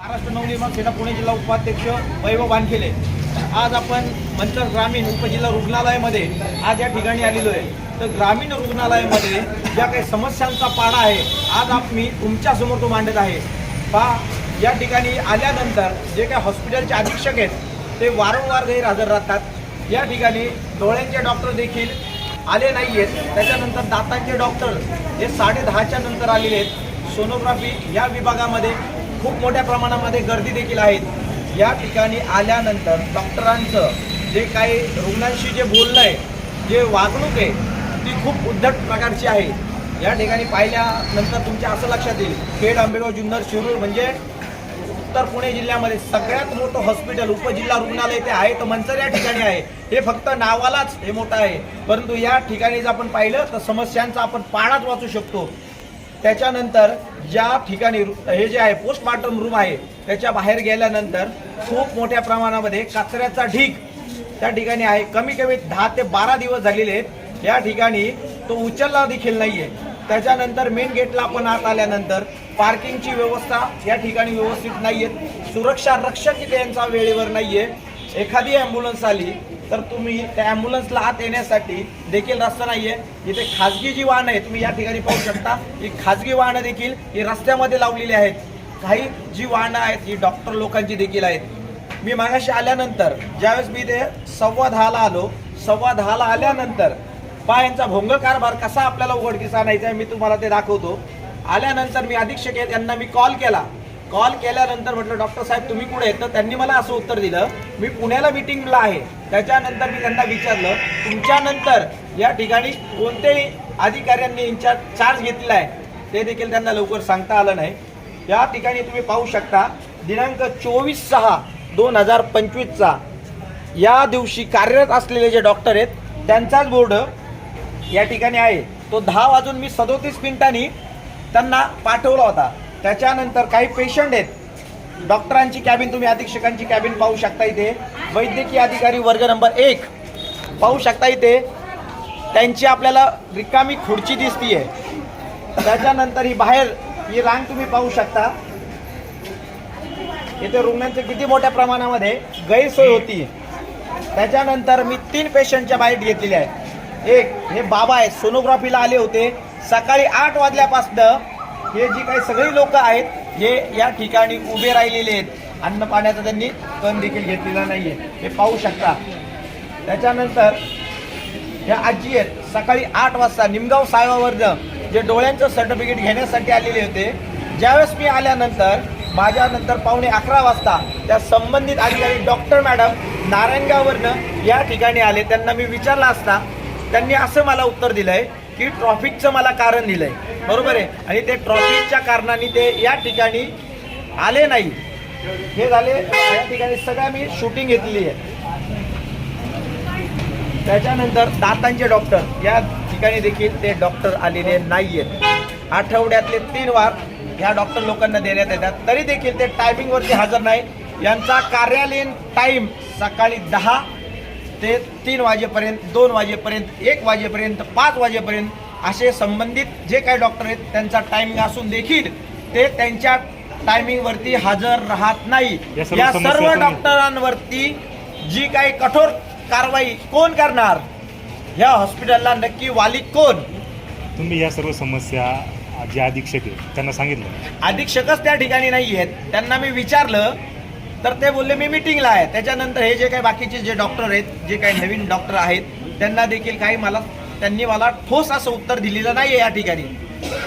महाराष्ट्र नवनिर्माण सेना पुणे जिल्हा उपाध्यक्ष वैभव वानखेले आज आपण मंतर ग्रामीण उपजिल्हा रुग्णालयामध्ये आज या ठिकाणी आलेलो आहे. तर ग्रामीण रुग्णालयामध्ये ज्या काही समस्यांचा पाडा आहे आज आप मी तुमच्यासमोर तो मांडत आहे. पहा या ठिकाणी आल्यानंतर जे काही हॉस्पिटलचे अधीक्षक आहेत ते वारंवार गैरहजर राहतात. या ठिकाणी डोळ्यांचे डॉक्टर देखील आले नाही आहेत त्याच्यानंतर दातांचे डॉक्टर हे साडे दहाच्या नंतर आलेले आहेत. सोनोग्राफी या विभागामध्ये खूप मोठ्या प्रमाणामध्ये गर्दी देखील आहेत. या ठिकाणी आल्यानंतर डॉक्टरांचं जे काही रुग्णांशी जे बोलणं आहे जे वागणूक आहे ती खूप उद्धट प्रकारची आहे. या ठिकाणी पाहिल्यानंतर तुमच्या असं लक्षात येईल खेड आंबेगाव जुन्नर शिरूर म्हणजे उत्तर पुणे जिल्ह्यामध्ये सगळ्यात मोठं हॉस्पिटल उपजिल्हा रुग्णालय ते आहे तर मंचर या ठिकाणी आहे. हे फक्त नावालाच हे मोठं आहे. परंतु या ठिकाणी जर आपण पाहिलं तर समस्यांचा आपण पाळाच वाचू शकतो. त्याच्यानंतर ज्या ठिकाणी रु- हे जे आहे पोस्टमार्टम रूम आहे त्याच्या बाहेर गेल्यानंतर खूप मोठ्या प्रमाणामध्ये कचऱ्याचा ढीग त्या ठिकाणी आहे. कमी कमी दहा ते बारा दिवस झालेले आहेत. या ठिकाणी तो उचलला देखील नाहीये. त्याच्यानंतर मेन गेटला आपण आत आल्यानंतर पार्किंगची व्यवस्था या ठिकाणी व्यवस्थित नाहीये. सुरक्षा रक्षक तिथे यांचा वेळेवर नाहीये. एखादी ॲम्ब्युलन्स आली तर तुम्ही त्या ॲम्ब्युलन्सला आत येण्यासाठी देखील रस्ता नाहीये. इथे खाजगी जी वाहनं आहेत तुम्ही या ठिकाणी पाहू शकता ही खाजगी वाहनं देखील ही रस्त्यामध्ये लावलेली आहेत. काही जी वाहनं आहेत ही डॉक्टर लोकांची देखील आहेत. मी मागाशी आल्यानंतर ज्यावेळेस मी ते सव्वा दहाला आलो सव्वा दहाला आल्यानंतर पा यांचा भोंग कारभार कसा आपल्याला उघडकीस आणायचा आहे मी तुम्हाला ते दाखवतो. आल्यानंतर मी अधीक्षक आहेत यांना मी कॉल केला. कॉल केल्यानंतर म्हटलं डॉक्टर साहेब तुम्ही कुठे आहेत? तर त्यांनी मला असं उत्तर दिलं मी पुण्याला मिटिंगला आहे. त्याच्यानंतर मी त्यांना विचारलं तुमच्यानंतर या ठिकाणी कोणत्याही अधिकाऱ्यांनी यांच्या चार्ज घेतलेला आहे? ते देखील त्यांना लवकर सांगता आलं नाही. या ठिकाणी तुम्ही पाहू शकता दिनांक चोवीस सहा दोन हजार पंचवीसचा या दिवशी कार्यरत असलेले जे डॉक्टर आहेत त्यांचाच बोर्ड या ठिकाणी आहे. तो दहा वाजून मी सदोतीस मिनिटांनी त्यांना पाठवला होता. त्याच्यानंतर काही पेशंट आहेत. डॉक्टरांची कॅबिन तुम्ही अधीक्षकांची कॅबिन पाहू शकता इथे. वैद्यकीय अधिकारी वर्ग नंबर एक पाहू शकता इथे. त्यांची आपल्याला रिकामी खुर्ची दिसतीये. त्याच्यानंतर ही बाहेर ही रांग तुम्ही पाहू शकता. इथे रुग्णांचे किती मोठ्या प्रमाणामध्ये गैरसोय होती. त्याच्यानंतर मी तीन पेशंटच्या बाहेर घेतलेल्या आहेत. एक हे बाबा आहेत. सोनोग्राफीला आले होते. सकाळी आठ वाजल्यापासनं हे जी काही सगळी लोक आहेत हे या ठिकाणी उभे राहिलेले आहेत. अन्न पाण्याचा त्यांनी कण देखील घेतलेला नाहीये. हे पाहू शकता. त्याच्यानंतर ह्या आजी आहेत सकाळी आठ वाजता निमगाव साहेबावरनं जे डोळ्यांचं सर्टिफिकेट घेण्यासाठी आलेले होते ज्यावेळेस मी आल्यानंतर माझ्यानंतर पावणे अकरा वाजता त्या संबंधित अधिकारी डॉक्टर मॅडम नारायणगाववरनं या ठिकाणी आले. त्यांना मी विचारला असता त्यांनी असं मला उत्तर दिलं आहे की ट्रॉफिकचं मला कारण दिलंय. बरोबर आहे? आणि ते ट्रॉफिकच्या कारणाने ते या ठिकाणी आले नाही. हे झाले. या ठिकाणी सगळ्या मी शूटिंग घेतलेली आहे. त्याच्यानंतर दातांचे डॉक्टर या ठिकाणी देखील ते डॉक्टर आलेले नाही आहेत आठवड्यातले तीन वार ह्या डॉक्टर लोकांना देण्यात येतात. तरी देखील ते टायमिंगवरती हजर नाही. यांचा कार्यालयीन टाईम सकाळी दहा ते तीन वाजेपर्यंत दोन वाजेपर्यंत एक वाजेपर्यंत पाच वाजेपर्यंत असे संबंधित जे काही डॉक्टर आहेत त्यांचा टायमिंग असून देखील ते त्यांच्या टायमिंगवरती हजर राहत नाही. या सर्व या डॉक्टरांवरती जी काही कठोर कारवाई कोण करणार? ह्या हॉस्पिटलला नक्की वाली कोण? तुम्ही या सर्व समस्या जे अधीक्षक आहेत त्यांना सांगितलं. अधीक्षकच त्या ठिकाणी नाही आहेत त्यांना मी विचारलं तर ते बोलले मी मिटिंगला आहे. त्याच्यानंतर हे जे काही बाकीचे जे डॉक्टर आहेत जे काही नवीन डॉक्टर आहेत त्यांना देखील काही मला त्यांनी मला ठोस असं उत्तर दिलेलं नाही आहे या ठिकाणी.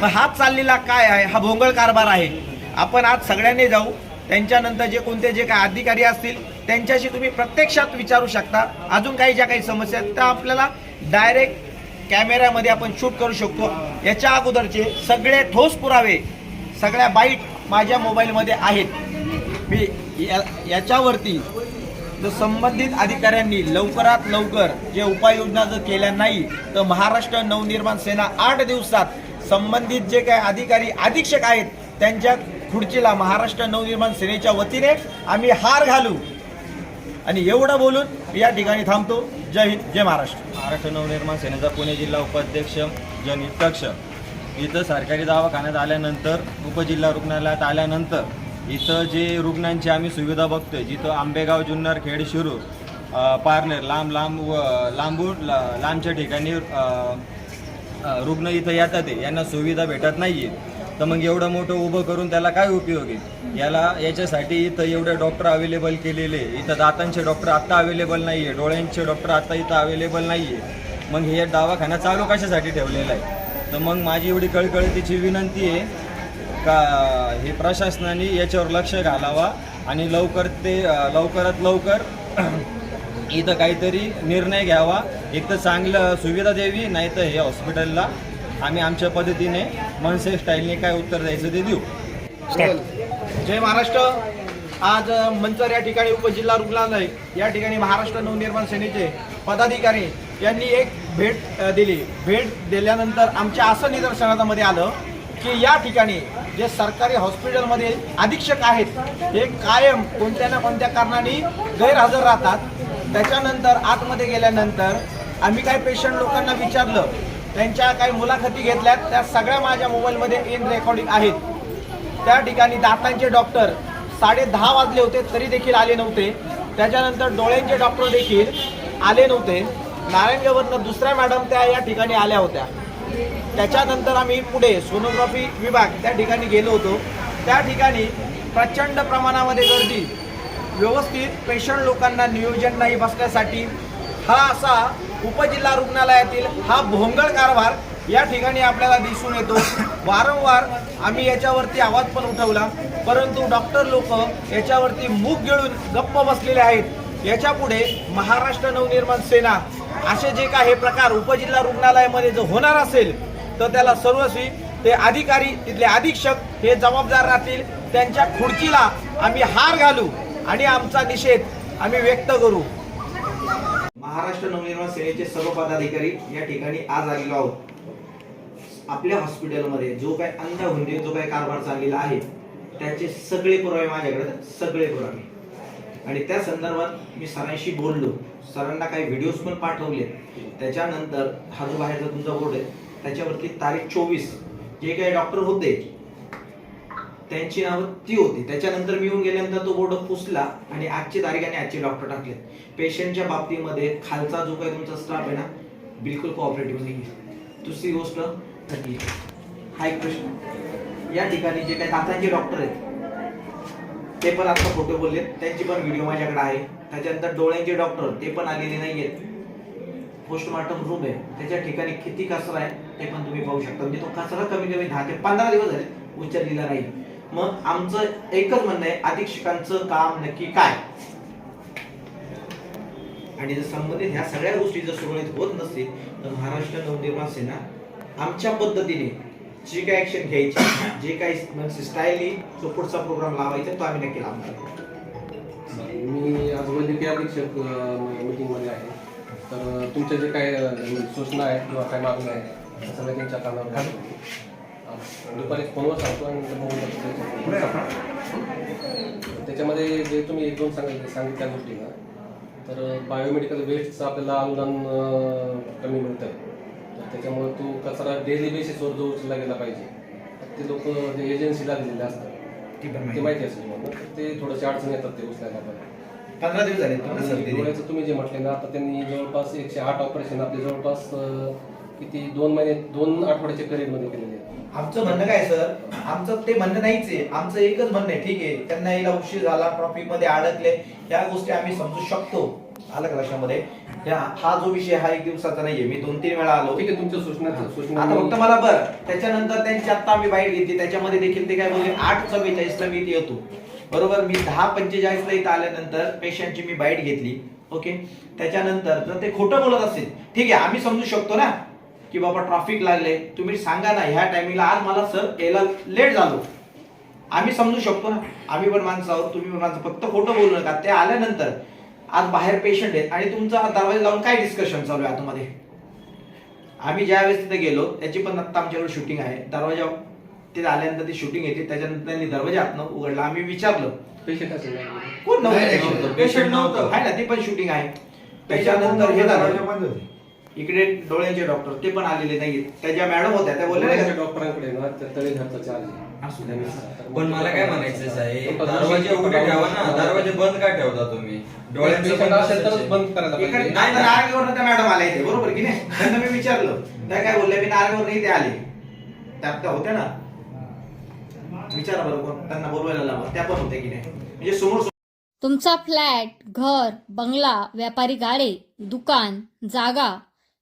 मग हाच चाललेला काय आहे? हा भोंगळ कारभार आहे. आपण आज सगळ्यांनी जाऊ. त्यांच्यानंतर जे कोणते जे काही अधिकारी असतील त्यांच्याशी तुम्ही प्रत्यक्षात विचारू शकता. अजून काही ज्या काही समस्या आहेत त्या आपल्याला डायरेक्ट कॅमेऱ्यामध्ये आपण शूट करू शकतो. याच्या अगोदरचे सगळे ठोस पुरावे सगळ्या बाईट माझ्या मोबाईलमध्ये आहेत. मी या- याच्यावरती जर संबंधित अधिकाऱ्यांनी लवकरात लवकर जे उपाययोजना जर केल्या नाही तर महाराष्ट्र नवनिर्माण सेना आठ दिवसात संबंधित जे काही अधिकारी अधीक्षक आहेत त्यांच्या खुर्चीला महाराष्ट्र नवनिर्माण सेनेच्या वतीने आम्ही हार घालू. आणि एवढं बोलून या ठिकाणी थांबतो. जय हिंद जय महाराष्ट्र. महाराष्ट्र नवनिर्माण सेनेचा पुणे जिल्हा उपाध्यक्ष जनहित कक्ष इथं सरकारी दवाखान्यात आल्यानंतर उपजिल्हा रुग्णालयात आल्यानंतर इथं जे रुग्णांची आम्ही सुविधा बघतोय जिथं आंबेगाव जुन्नर खेड शिरूर पारनेर लांब लांब व लांबून लांबच्या ठिकाणी रुग्ण इथं येतात आहे. यांना सुविधा भेटत नाही आहे तर मग एवढं मोठं उभं करून त्याला काय उपयोग आहे? याला याच्यासाठी इथं एवढे डॉक्टर अवेलेबल केलेले आहे. इथं दातांचे डॉक्टर आत्ता अवेलेबल नाही आहे डोळ्यांचे डॉक्टर आत्ता इथं अवेलेबल नाही आहे मग हे दवाखाना चालू कशासाठी ठेवलेला आहे? तर मग माझी एवढी कळकळतीची विनंती आहे का हे प्रशासनाने याच्यावर लक्ष घालावा आणि लवकर ते लवकरात लवकर इथं काहीतरी निर्णय घ्यावा. एक तर चांगलं सुविधा द्यावी नाही तर हे हॉस्पिटलला आम्ही आमच्या पद्धतीने मनसे स्टाईलने काय उत्तर द्यायचं ते देऊ. जय महाराष्ट्र. आज मंचर या ठिकाणी उपजिल्हा रुग्णालय या ठिकाणी महाराष्ट्र नवनिर्माण सेनेचे पदाधिकारी यांनी एक भेट दिली. भेट दिल्यानंतर आमच्या असं निदर्शनामध्ये आलं की या ठिकाणी जे सरकारी हॉस्पिटलमध्ये अधीक्षक आहेत हे कायम कोणत्या ना कोणत्या कारणाने गैरहजर राहतात. त्याच्यानंतर आतमध्ये गेल्यानंतर आम्ही काही पेशंट लोकांना विचारलं. त्यांच्या काही मुलाखती घेतल्यात. त्या सगळ्या माझ्या मोबाईलमध्ये इन रेकॉर्डिंग आहेत. त्या ठिकाणी दातांचे डॉक्टर साडे दहा वाजले होते तरी देखील आले नव्हते. त्याच्यानंतर डोळ्यांचे डॉक्टर देखील आले नव्हते. नारायणगावरनं दुसऱ्या मॅडम त्या या ठिकाणी आल्या होत्या. त्याच्यानंतर आम्ही पुढे सोनोग्राफी विभाग त्या ठिकाणी गेलो होतो. त्या ठिकाणी प्रचंड प्रमाणामध्ये गर्दी. व्यवस्थित पेशंट लोकांना नियोजन नाही बसण्यासाठी. हा असा उपजिल्हा रुग्णालयातील हा भोंगळ कारभार या ठिकाणी आपल्याला दिसून येतो. वारंवार आम्ही याच्यावरती आवाज पण उठवला. परंतु डॉक्टर लोक याच्यावरती मूग गिळून गप्प बसलेले आहेत. याच्यापुढे महाराष्ट्र नवनिर्माण सेना असे जे काही प्रकार उपजिल्हा रुग्णालयामध्ये जो होणार असेल तर त्याला सर्वस्वी ते अधिकारी तिथले अधीक्षक हे जबाबदार राहतील. त्यांच्या खुर्चीला आम्ही हार घालू आणि आमचा निषेध आम्ही व्यक्त करू. महाराष्ट्र नवनिर्माण सेनेचे सर्व पदाधिकारी या ठिकाणी आज आलेलो आहोत. आपल्या हॉस्पिटलमध्ये जो काही अंधहुंडी जो काही कारभार चाललेला आहे त्याचे सगळे पुरावे माझ्याकडे सगळे पुरावे. आणि त्या संदर्भात मी सरांशी बोललो. सरांना काही व्हिडिओज पण पाठवले. त्याच्यानंतर हा जो बाहेरचा तुमचा बोर्ड आहे त्याच्यावरती तारीख चोवीस जे काही डॉक्टर होते त्यांची नावं ती होती. त्याच्यानंतर मी येऊन गेल्यानंतर तो बोर्ड पुसला आणि आजची तारीख आणि आजचे डॉक्टर टाकले पेशंटच्या बाबतीमध्ये खालचा जो काही तुमचा स्टाफ आहे ना बिलकुल कोऑपरेटिव्ह नाही दुसरी गोष्ट म्हणजे, हा एक प्रश्न. या ठिकाणी जे काही दातांचे डॉक्टर आहेत ते पण आता फोटो बोलले त्यांची पण व्हिडिओ माझ्याकडे आहे. त्याच्यानंतर डोळ्यांचे डॉक्टर ते पण आलेले नाही आहेत पोस्टमार्टम रूम आहे. त्याच्या ठिकाणी किती कचरा आहे? ते पण तुम्ही पाहू शकता. म्हणजे तो कचरा कमी कमी दहा ते पंधरा दिवस झाले उचललेला नाही. मग आमचं एकच म्हणणं आहे अधीक्षकांचं काम नक्की काय? आणि जर संबंधित ह्या सगळ्या गोष्टी जर सुरळीत होत नसतील तर महाराष्ट्र नवनिर्माण सेना आमच्या पद्धतीने जी काय ऍक्शन घ्यायची जे काही म्हणजे स्टाईली जो पुढचा प्रोग्राम लावायचा तो आम्ही नक्की लावणार मी आज वैद्यकीय अधीक्षक मीटिंगमध्ये आहे. तर तुमच्या जे काय सूचना आहेत किंवा काय मागण्या आहेत त्यांच्या कानावर घालतो. दुपारी फोनवर सांगतो आणि. त्याच्यामध्ये जे तुम्ही एक दोन सांगितले सांगितल्या गोष्टी ना तर बायोमेडिकल वेस्टचं आपल्याला अनुदान कमी मिळतं तर त्याच्यामुळे तो कचरा डेली बेसिसवर जो उचलला गेला पाहिजे ते लोक जे एजन्सीला दिलेले असतात ती माहिती. असेल तर ते थोडेसे अडचण येतात ते उचलायला पण पंधरा दिवस झाले. डोळ्याचं तुम्ही जे म्हटले ना आता त्यांनी जवळपास एकशे आठ ऑपरेशन आपले जवळपास किती? दोन महिने दोन आठवड्याच्या period मध्ये केलेले आहेत. आमचं म्हणणं काय सर? आमचं ते म्हणणं नाहीच आहे. आमचं एकच म्हणणं आहे ठीक आहे? त्यांना यायला उशीर झाला ट्रॉफिकमध्ये अडकले. या गोष्टी आम्ही समजू शकतो. आलं का लक्षामध्ये? ह्या- हा जो विषय हा एक दिवसाचा नाहीये. मी दोन तीन वेळा आलो. ठीक आहे तुमच्या सूचना सूचना आता मी- फक्त मला बर. त्याच्यानंतर त्यांची आता आम्ही बाईट घेतली. त्याच्यामध्ये देखील ते काय बोलले आठ चव्वेचाळीसला मी इथे येतो. बरोबर? मी दहा पंचेचाळीसला इथं आल्यानंतर पेशंटची मी बाईट घेतली. ओके? त्याच्यानंतर जर ते खोटं बोलत असेल ठीक आहे आम्ही समजू शकतो ना? की बाबा ट्रॅफिक लागले तुम्ही सांगा ना ह्या टायमिंगला आज मला सर यायला लेट झालो. आम्ही समजू शकतो ना. आम्ही पण माणसं आहोत तुम्ही पण माणसं. फक्त खोटं बोलू नका. ते आल्यानंतर आज बाहेर पेशंट आहेत आणि तुमचा दरवाजा लावून काय डिस्कशन चालू आहे आतमध्ये? आम्ही ज्या वेळेस तिथे गेलो त्याची पण आता आमच्याकडे शूटिंग आहे. दरवाजा तिथे आल्यानंतर ती शूटिंग येते. त्याच्यानंतर त्यांनी दरवाजा आतनं उघडला. आम्ही विचारलं पेशंट. कोण नव्हतं? नव्हतं. पेशंट नव्हतं. आहे ना ती पण शूटिंग आहे. त्याच्यानंतर हे झालं. इकडे डोळ्यांचे डॉक्टर ते पण आलेले नाहीत त्या ज्या मॅडम होत्या त्या बोलल्या नाही का? डॉक्टरांकडे ना त्या तळेघरचा चार्ज आहे. असू द्या पण मला काय म्हणायचं साहेब? दरवाजे उघडे ठेवा ना. दरवाजे बंद का ठेवता तुम्ही? डोळ्यांचं पेशंट बंद असेल तरच असायचे. बंद करायला इकडे पाहिजे. नाही तर नारळीवरनं त्या मॅडम आल्या इथे. बरोबर की नाही? त्यांना मी विचारलं. त्या काय बोलल्या मी नारळीवर नाही ते आले. त्यात त्या होत्या ना? विचारा बरोबर त्यांना बोलवायला लावा. त्या पण होत्या की नाही? म्हणजे समोर तुमचा फ्लॅट घर बंगला व्यापारी गाडे दुकान जागा